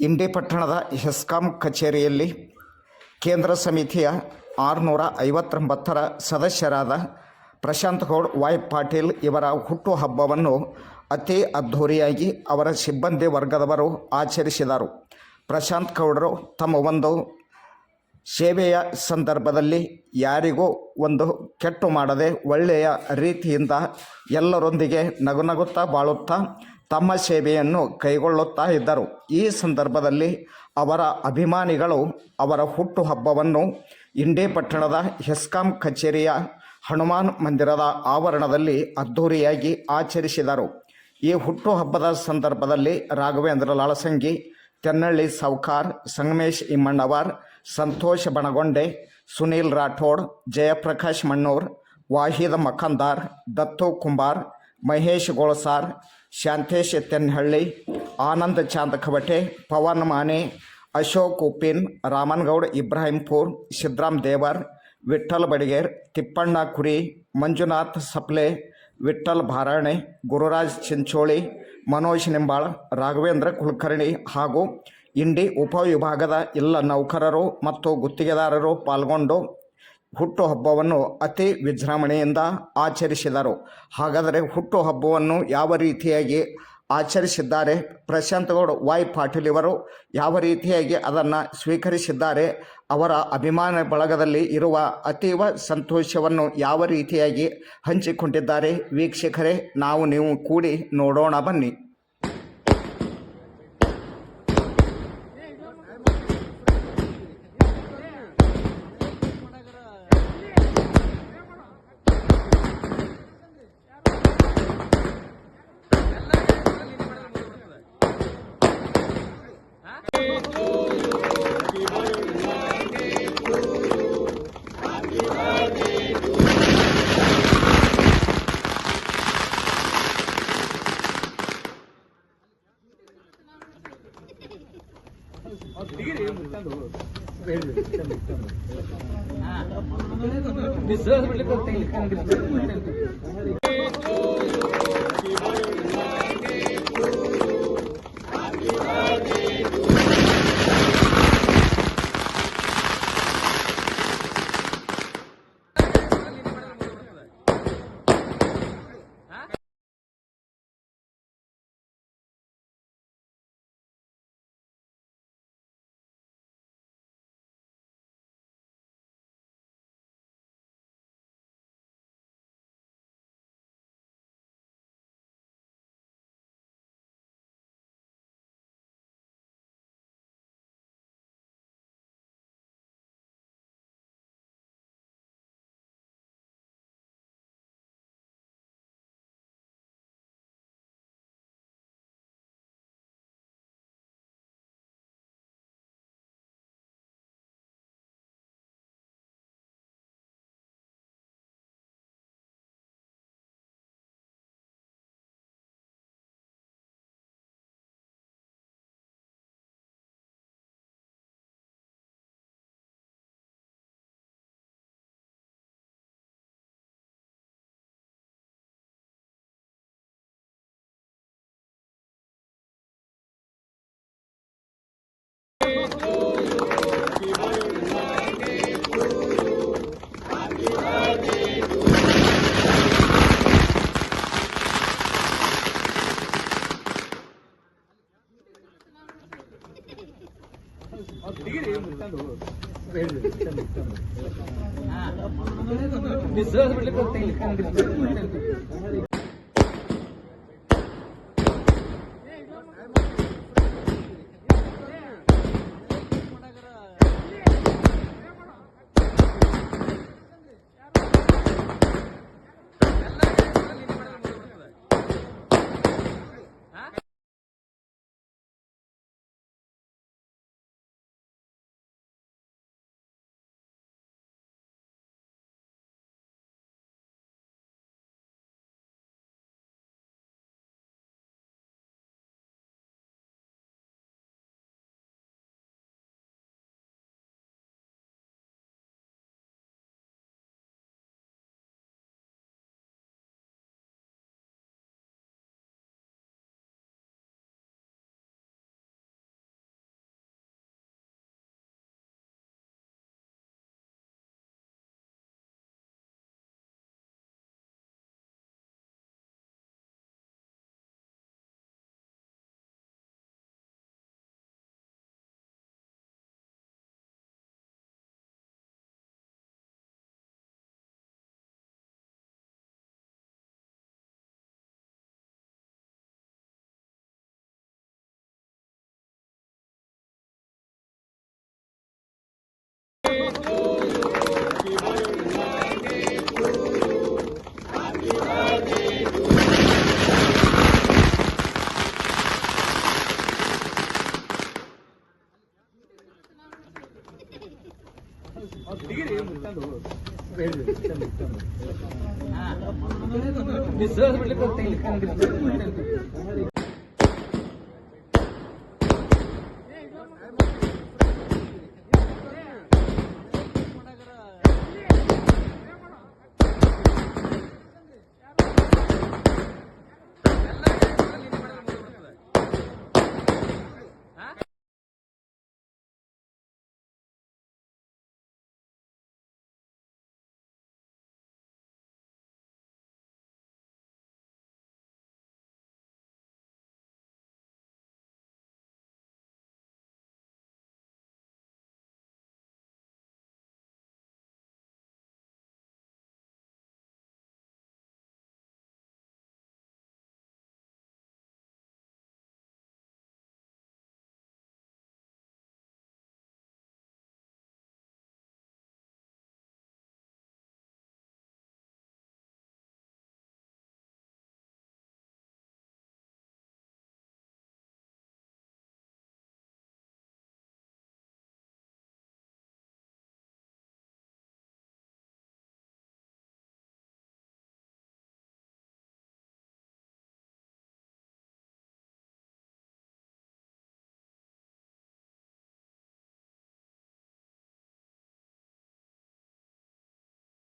ಇಂಡಿ ಪಟ್ಟಣದ ಹೆಸ್ಕಾಂ ಕಚೇರಿಯಲ್ಲಿ ಕೇಂದ್ರ ಸಮಿತಿಯ ಆರುನೂರ ಐವತ್ತೊಂಬತ್ತರ ಸದಸ್ಯರಾದ ಪ್ರಶಾಂತ್ ಗೌಡ್ ವಾಯ್ ಪಾಟೀಲ್ ಇವರ ಹುಟ್ಟುಹಬ್ಬವನ್ನು ಅತಿ ಅದ್ಧೂರಿಯಾಗಿ ಅವರ ಸಿಬ್ಬಂದಿ ವರ್ಗದವರು ಆಚರಿಸಿದರು. ಪ್ರಶಾಂತ್ ಗೌಡರು ತಮ್ಮ ಒಂದು ಸೇವೆಯ ಸಂದರ್ಭದಲ್ಲಿ ಯಾರಿಗೂ ಒಂದು ಕೆಟ್ಟು ಮಾಡದೆ ಒಳ್ಳೆಯ ರೀತಿಯಿಂದ ಎಲ್ಲರೊಂದಿಗೆ ನಗುನಗುತ್ತಾ ಬಾಳುತ್ತಾ ತಮ್ಮ ಸೇವೆಯನ್ನು ಕೈಗೊಳ್ಳುತ್ತಾ ಇದ್ದರು. ಈ ಸಂದರ್ಭದಲ್ಲಿ ಅವರ ಅಭಿಮಾನಿಗಳು ಅವರ ಹುಟ್ಟುಹಬ್ಬವನ್ನು ಇಂಡಿ ಪಟ್ಟಣದ ಹೆಸ್ಕಾಂ ಕಚೇರಿಯ ಹನುಮಾನ್ ಮಂದಿರದ ಆವರಣದಲ್ಲಿ ಅದ್ಧೂರಿಯಾಗಿ ಆಚರಿಸಿದರು. ಈ ಹುಟ್ಟುಹಬ್ಬದ ಸಂದರ್ಭದಲ್ಲಿ ರಾಘವೇಂದ್ರ ಲಾಳಸಂಗಿ ತೆನ್ನಳ್ಳಿ ಸೌಕಾರ್, ಸಂಗಮೇಶ್ ಇಮ್ಮಣ್ಣವರ್, ಸಂತೋಷ್ ಬಣಗೊಂಡೆ, ಸುನೀಲ್ ರಾಠೋಡ್, ಜಯಪ್ರಕಾಶ್ ಮಣ್ಣೂರ್, ವಾಹಿದ್ ಮಖಂದಾರ್, ದತ್ತು ಕುಂಬಾರ್, ಮಹೇಶ್ ಗೋಳಸಾರ್, ಶಾಂತೇಶ್ ತೆನ್ನಹಳ್ಳಿ ಆನಂದ್ ಚಾಂದ್ ಖವಟೆ ಪವನ್ ಮಾನೆ, ಅಶೋಕ್ ಉಪ್ಪಿನ್, ರಾಮನ್ಗೌಡ್ ಇಬ್ರಾಹಿಂಪುರ್, ಸಿದ್ರಾಮ್ ದೇವರ್ ವಿಠಲ್ ಬಡಿಗೇರ್, ತಿಪ್ಪಣ್ಣ ಕುರಿ, ಮಂಜುನಾಥ್ ಸಪ್ಲೆ ವಿಠ್ಠಲ್ ಭಾರಾಣೆ, ಗುರುರಾಜ್ ಚಿಂಚೋಳಿ, ಮನೋಜ್ ನಿಂಬಾಳ್, ರಾಘವೇಂದ್ರ ಕುಲಕರ್ಣಿ ಹಾಗೂ ಇಂಡಿ ಉಪವಿಭಾಗದ ಎಲ್ಲ ನೌಕರರು ಮತ್ತು ಗುತ್ತಿಗೆದಾರರು ಪಾಲ್ಗೊಂಡು ಹುಟ್ಟುಹಬ್ಬವನ್ನು ಅತಿ ವಿಜೃಂಭಣೆಯಿಂದ ಆಚರಿಸಿದರು. ಹಾಗಾದರೆ ಹುಟ್ಟುಹಬ್ಬವನ್ನು ಯಾವ ರೀತಿಯಾಗಿ ಆಚರಿಸಿದ್ದಾರೆ? ಪ್ರಶಾಂತ್ ಗೌಡ್, ವಾಯ್ ಪಾಟೀಲ್ ಇವರು ಯಾವ ರೀತಿಯಾಗಿ ಅದನ್ನು ಸ್ವೀಕರಿಸಿದ್ದಾರೆ? ಅವರ ಅಭಿಮಾನ ಬಳಗದಲ್ಲಿ ಇರುವ ಅತೀವ ಸಂತೋಷವನ್ನು ಯಾವ ರೀತಿಯಾಗಿ ಹಂಚಿಕೊಂಡಿದ್ದಾರೆ? ವೀಕ್ಷಕರೇ, ನಾವು ನೀವು ಕೂಡಿ ನೋಡೋಣ ಬನ್ನಿ. ಬಿಡ್ಲಿಕ್ಕೆ ಬಿಡ್ಲಿಕ್ಕೆ ಬಿಡ್ಲಿಕ್ಕೆ